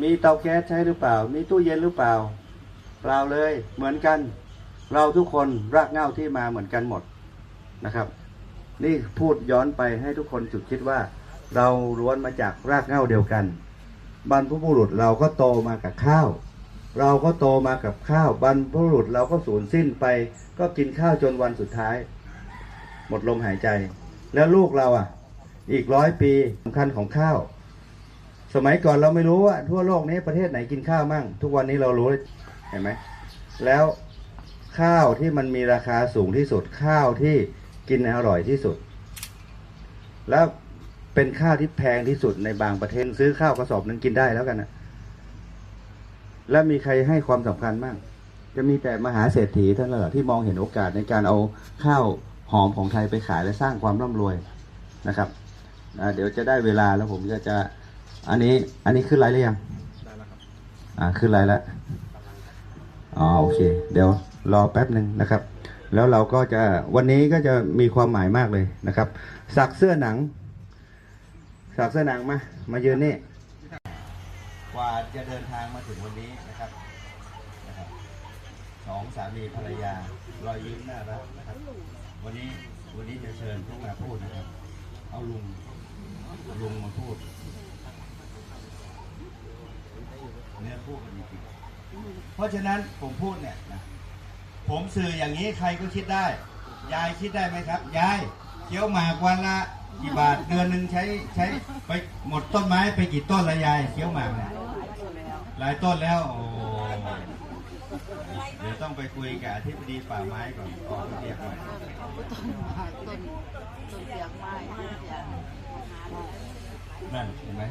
มีเตาแก๊สใช้หรือเปล่า มีตู้เย็นหรือเปล่า เปล่าเลยเหมือนกัน เราทุกคนรากเหง้าที่มาเหมือนกันหมดนะครับ นี่พูดย้อนไปให้ทุกคนจุดคิดว่า เราล้วนมาจากรากเหง้าเดียวกันบรรพบุรุษเราก็โตมากับข้าว เราก็โตมากับข้าวบรรพบุรุษเราก็สูญสิ้นไป ก็กินข้าวจนวันสุดท้าย หมดลมหายใจ แล้วลูกเราอะ อีกร้อยปีสำคัญของข้าว สมัยก่อนเราไม่รู้ว่าทั่วโลกนี้ประเทศไหนกินข้าวมั่ง ทุกวันนี้เรารู้เห็นไหมแล้วข้าวที่มันมีราคาสูงที่สุดข้าวที่กินอร่อยที่สุด แล้วเป็นข้าวที่แพงที่สุดในบางประเทศซื้อข้าวกระสอบนึงกินได้แล้วกันนะแล้วมีใครให้ความสำคัญมั่งจะมีแต่มหาเศรษฐีท่านั้นแหละที่มองเห็นโอกาสในการเอาข้าวหอมของไทยไปขายและสร้างความร่ำรวยนะครับเดี๋ยวจะได้เวลาแล้วผมจะจะ อันนี้อันนี้ขึ้นไลน์หรือยังได้แล้วครับอ่าขึ้นไลน์แล้วอ๋อโอเค เดี๋ยวรอแป๊บหนึ่งนะครับ แล้วเราก็จะวันนี้ก็จะมีความหมายมากเลยนะครับ สักเสื้อหนัง สักเสื้อหนังมา มายืนนี่กว่าจะเดินทางมาถึงวันนี้นะครับนะครับสองสามีภรรยารอยยิ้มน่ารักนะครับ วันนี้วันนี้จะเชิญพวกมาพูดนะครับ เอาลุงลุงมาพูด เนื้อคู่กันจริงๆเพราะฉะนั้นผมพูดเนี่ยนะผมสื่ออย่างนี้ใครก็คิดได้ ยายคิดได้ไหมครับ ยายเคี้ยวหมากวันละกี่บาทเดือนหนึ่งใช้ใช้ไปหมดต้นไม้ไปกี่ต้นละยายเคี้ยวหมากเนี่ยหลายต้นแล้วโอ้เดี๋ยวต้องไปคุยกับอธิบดีป่าไม้ก่อนออกเรียกมาต้นต้นต้นเสียงไม้นั่นเห็นไหม